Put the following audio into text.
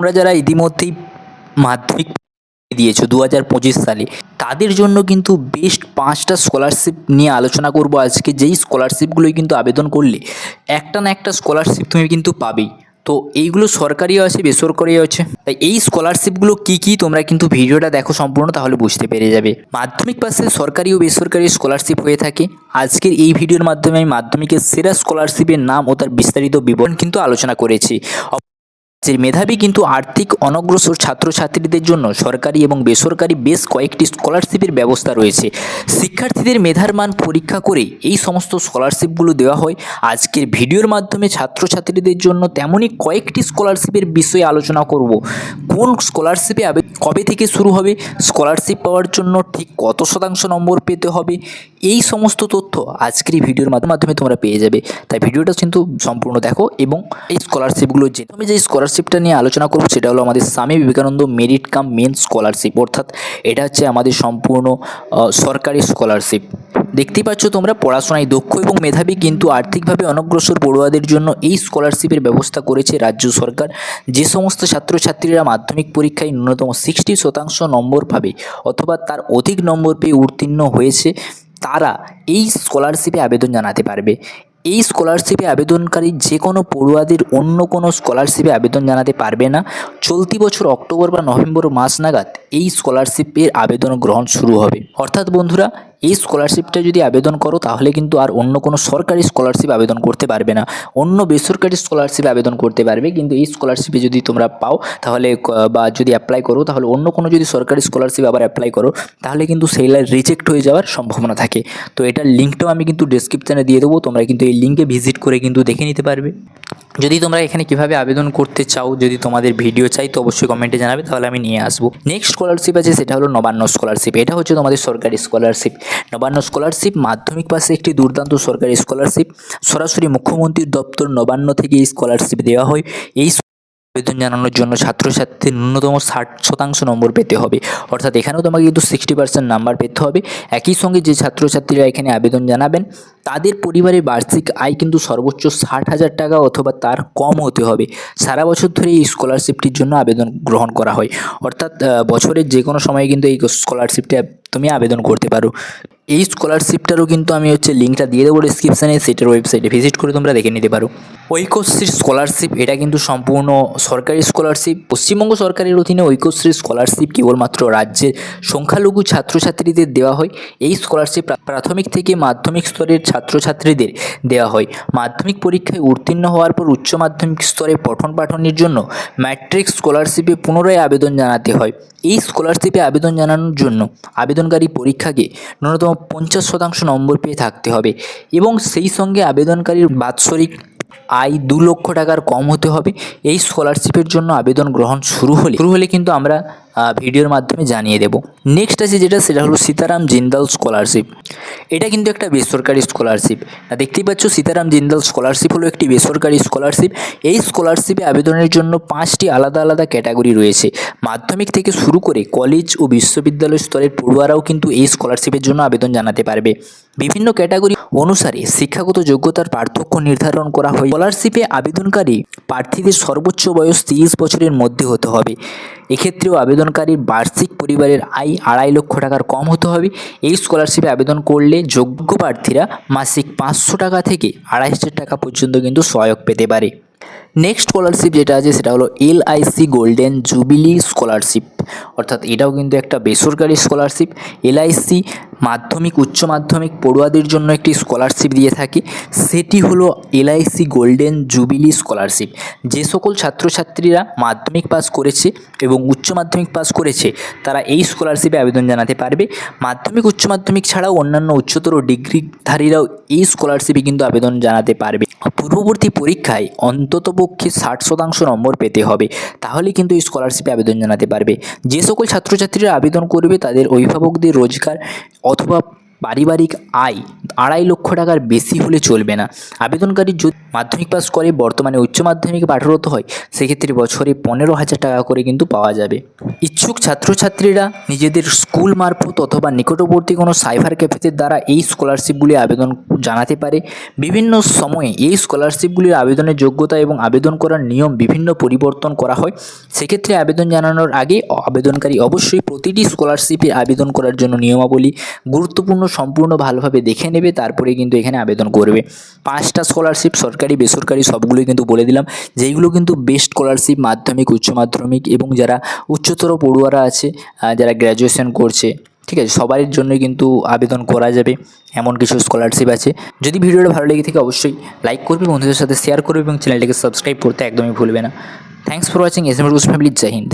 তোমরা যারা ইতিমধ্যেই মাধ্যমিক দিয়েছ দু হাজার পঁচিশ সালে, তাদের জন্য কিন্তু বেস্ট পাঁচটা স্কলারশিপ নিয়ে আলোচনা করব আজকে। যেই স্কলারশিপগুলোই কিন্তু আবেদন করলে, একটা না একটা স্কলারশিপ তুমি কিন্তু পাবেই। তো এইগুলো সরকারিও আছে, বেসরকারিও আছে। তাই এই স্কলারশিপগুলো কী কী তোমরা কিন্তু ভিডিওটা দেখো সম্পূর্ণ, তাহলে বুঝতে পেরে যাবে। মাধ্যমিক পাশে সরকারি ও বেসরকারি স্কলারশিপ হয়ে থাকে। আজকের এই ভিডিওর মাধ্যমে আমি মাধ্যমিকের সেরা স্কলারশিপের নাম ও তার বিস্তারিত বিবরণ কিন্তু আলোচনা করেছি। যে মেধাবী কিন্তু আর্থিক অনগ্রসর ছাত্রছাত্রীদের জন্য সরকারি এবং বেসরকারি বেশ কয়েকটি স্কলারশিপের ব্যবস্থা রয়েছে। শিক্ষার্থীদের মেধার মান পরীক্ষা করে এই সমস্ত স্কলারশিপগুলো দেওয়া হয়। আজকের ভিডিওর মাধ্যমে ছাত্রছাত্রীদের জন্য তেমনই কয়েকটি স্কলারশিপের বিষয়ে আলোচনা করব। কোন স্কলারশিপে কবে থেকে শুরু হবে? স্কলারশিপ পাওয়ার জন্য ঠিক কত শতাংশ নম্বর পেতে হবে? এই সমস্ত তথ্য আজকের ভিডিওর মাধ্যমে তোমরা পেয়ে যাবে। তাই ভিডিওটা কিন্তু সম্পূর্ণ দেখো এবং এই স্কলারশিপগুলো যে আমি যে স্কলারশিপটা নিয়ে আলোচনা করব, সেটা হলো আমাদের Swami Vivekananda merit cum means scholarship অর্থাৎ এটা হচ্ছে আমাদের সম্পূর্ণ সরকারি স্কলারশিপ দেখতেই পাচ্ছ তোমরা, পড়াশোনায় দক্ষ এবং মেধাবী কিন্তু আর্থিকভাবে অনগ্রসর পড়ুয়াদের জন্য এই স্কলারশিপের ব্যবস্থা করেছে রাজ্য সরকার। যে সমস্ত ছাত্রছাত্রীরা মাধ্যমিক পরীক্ষায় ন্যূনতম সিক্সটি শতাংশ নম্বর পাবে অথবা তার অধিক নম্বর পেয়ে উত্তীর্ণ হয়েছে, তারা এই স্কলারশিপে আবেদন জানাতে পারবে। এই স্কলারশিপে আবেদনকারী যে কোনো পড়ুয়াদের অন্য কোনো স্কলারশিপে আবেদন জানাতে পারবে না। চলতি বছর অক্টোবর বা নভেম্বর মাস নাগাদ এই স্কলারশিপের আবেদন গ্রহণ শুরু হবে। অর্থাৎ বন্ধুরা এই স্কলারশিপটা যদি আবেদন করো, তাহলে কিন্তু আর অন্য কোনো সরকারি স্কলারশিপ আবেদন করতে পারবে না। অন্য বেসরকারি স্কলারশিপ আবেদন করতে পারবে, কিন্তু এই স্কলারশিপে যদি তোমরা পাও, তাহলে বা যদি অ্যাপ্লাই করো, তাহলে অন্য কোনো যদি সরকারি স্কলারশিপ আবার অ্যাপ্লাই করো, তাহলে কিন্তু সেইগুলো রিজেক্ট হয়ে যাওয়ার সম্ভাবনা থাকে। তো এটার লিঙ্কটাও আমি কিন্তু ডেসক্রিপশানে দিয়ে দেবো, তোমরা কিন্তু এই লিঙ্কে ভিজিট করে কিন্তু দেখে নিতে পারবে। যদি তোমরা এখানে কীভাবে আবেদন করতে চাও, যদি তোমাদের ভিডিও চাই, তো অবশ্যই কমেন্টে জানাবে, তাহলে আমি নিয়ে আসব। নেক্সট স্কলারশিপ আছে, সেটা হলো নবান্ন স্কলারশিপ এটা হচ্ছে তোমাদের সরকারি স্কলারশিপ নবান্ন স্কলারশিপ মাধ্যমিক পাশে একটি দুর্দান্ত সরকারি স্কলারশিপ সরাসরি মুখ্যমন্ত্রীর দপ্তর নবান্ন থেকে এই স্কলারশিপ দেওয়া হয়। এই আবেদন জানানোর জন্য ছাত্রছাত্রীর ন্যূনতম ষাট শতাংশ নম্বর পেতে হবে। অর্থাৎ এখানেও তোমাকে কিন্তু সিক্সটি পার্সেন্ট নাম্বার পেতে হবে। একই সঙ্গে যে ছাত্রছাত্রীরা এখানে আবেদন জানাবেন, তাদের পরিবারের বার্ষিক আয় কিন্তু সর্বোচ্চ ষাট হাজার টাকা অথবা তার কম হতে হবে। সারা বছর ধরে এই স্কলারশিপটির জন্য আবেদন গ্রহণ করা হয়। অর্থাৎ বছরের যে কোনো সময় কিন্তু এই স্কলারশিপটা তুমি আবেদন করতে পারো। এই স্কলারশিপটারও কিন্তু আমি হচ্ছে লিঙ্কটা দিয়ে দেবো ডিসক্রিপশানে সেটার ওয়েবসাইটে ভিজিট করে তোমরা দেখে নিতে পারো। ঐক্যশ্রী স্কলারশিপ এটা কিন্তু সম্পূর্ণ সরকারি স্কলারশিপ পশ্চিমবঙ্গ সরকারের অধীনে ঐক্যশ্রী স্কলারশিপ কেবলমাত্র রাজ্যের সংখ্যালঘু ছাত্রছাত্রীদের দেওয়া হয়। এই স্কলারশিপ প্রাথমিক থেকে মাধ্যমিক স্তরের ছাত্রছাত্রীদের দেওয়া হয়। মাধ্যমিক পরীক্ষায় উত্তীর্ণ হওয়ার পর উচ্চ মাধ্যমিক স্তরে পঠন পাঠনের জন্য ম্যাট্রিক স্কলারশিপে পুনরায় আবেদন জানাতে হয়। এই স্কলারশিপে আবেদন জানানোর জন্য আবেদনকারী পরীক্ষাকে ন্যূনতম পঞ্চাশ শতাংশ নম্বর পেয়ে থাকতে হবে এবং সেই সঙ্গে আবেদনকারীর বাৎসরিক আয় দু লক্ষ টাকার কম হতে হবে। এই স্কলারশিপের জন্য আবেদন গ্রহণ শুরু হলে শুরু হলে কিন্তু আমরা ভিডিওর মাধ্যমে জানিয়ে দেব। নেক্সট আছে যেটা, সেটা হলো সীতারাম জিন্দাল স্কলারশিপ এটা কিন্তু একটা বেসরকারি স্কলারশিপ দেখতেই পাচ্ছ, সীতারাম জিন্দাল স্কলারশিপ হলো একটি বেসরকারি স্কলারশিপ এই স্কলারশিপে আবেদনের জন্য পাঁচটি আলাদা আলাদা ক্যাটাগরি রয়েছে। মাধ্যমিক থেকে শুরু করে কলেজ ও বিশ্ববিদ্যালয় স্তরের পড়ুয়ারাও কিন্তু এই স্কলারশিপের জন্য আবেদন জানাতে পারবে। বিভিন্ন ক্যাটাগরি অনুসারে শিক্ষাগত যোগ্যতার পার্থক্য নির্ধারণ করা হয়। স্কলারশিপে আবেদনকারী প্রার্থীদের সর্বোচ্চ বয়স তিরিশ বছরের মধ্যে হতে হবে। এক্ষেত্রেও আবেদনকারীর বার্ষিক পরিবারের আয় আড়াই লক্ষ টাকার কম হতে হবে। এই স্কলারশিপে আবেদন করলে যোগ্য প্রার্থীরা মাসিক পাঁচশো টাকা থেকে আড়াই হাজার টাকা পর্যন্ত কিন্তু সহায়ক পেতে পারে। নেক্সট স্কলারশিপ যেটা আছে সেটা হলো এলআইসি গোল্ডেন জুবিলি স্কলারশিপ। অর্থাৎ এটাও কিন্তু একটা বেসরকারি স্কলারশিপ এলআইসি মাধ্যমিক, উচ্চ মাধ্যমিক পড়ুয়াদের জন্য একটি স্কলারশিপ দিয়ে থাকে। সেটি হলো এলআইসি গোল্ডেন জুবিলি স্কলারশিপ যে সকল ছাত্রছাত্রীরা মাধ্যমিক পাস করেছে এবং উচ্চ মাধ্যমিক পাস করেছে, তারা এই স্কলারশিপে আবেদন জানাতে পারবে। মাধ্যমিক, উচ্চ মাধ্যমিক ছাড়াও অন্যান্য উচ্চতর ডিগ্রিধারীরাও এই স্কলারশিপে কিন্তু আবেদন জানাতে পারবে। পূর্ববর্তী পরীক্ষায় অন্ততপক্ষে ষাট শতাংশ নম্বর পেতে হবে, তাহলে কিন্তু স্কলারশিপে আবেদন জানাতে পারবে। যে সকল ছাত্রছাত্রীরা আবেদন করবে তাদের অভিভাবকদের রোজগার অথবা পারিবারিক আয় আড়াই লক্ষ টাকার বেশি হলে চলবে না। আবেদনকারী যদি মাধ্যমিক পাস করে বর্তমানে উচ্চ মাধ্যমিকে পাঠরত হয়, সেক্ষেত্রে বছরে পনেরো হাজার টাকা করে কিন্তু পাওয়া যাবে। ইচ্ছুক ছাত্রছাত্রীরা নিজেদের স্কুল মারফত অথবা নিকটবর্তী কোনো সাইবার ক্যাফেদের দ্বারা এই স্কলারশিপগুলি আবেদন জানাতে পারে। বিভিন্ন সময়ে এই স্কলারশিপগুলির আবেদনের যোগ্যতা এবং আবেদন করার নিয়ম বিভিন্ন পরিবর্তন করা হয়। সেক্ষেত্রে আবেদন জানানোর আগে আবেদনকারী অবশ্যই প্রতিটি স্কলারশিপে আবেদন করার জন্য নিয়মাবলী, গুরুত্বপূর্ণ সম্পূর্ণ ভালোভাবে দেখে নেবে, তারপরে কিন্তু এখানে আবেদন করবে। পাঁচটা স্কলারশিপ সরকারি, বেসরকারি সবগুলোই কিন্তু বলে দিলাম। যেইগুলো কিন্তু বেস্ট স্কলারশিপ মাধ্যমিক, উচ্চ মাধ্যমিক এবং যারা উচ্চতর পড়ুয়ারা আছে যারা গ্র্যাজুয়েশন করছে, ঠিক আছে সবার জন্যই কিন্তু আবেদন করা যাবে, এমন কিছু স্কলারশিপ আছে। যদি ভিডিওটা ভালো লেগে থাকে অবশ্যই লাইক করবে, বন্ধুদের সাথে শেয়ার করবে এবং চ্যানেলটিকে সাবস্ক্রাইব করতে একদমই ভুলবে না। Thanks for watching S M family Jai Hind